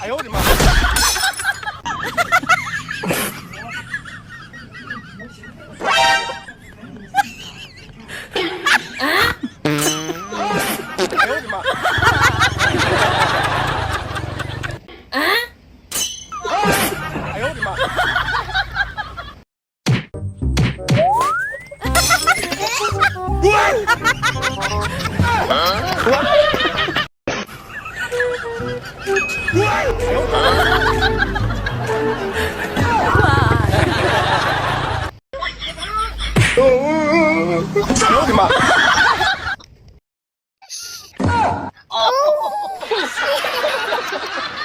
哎呦我的妈！ Ha ha ha ha!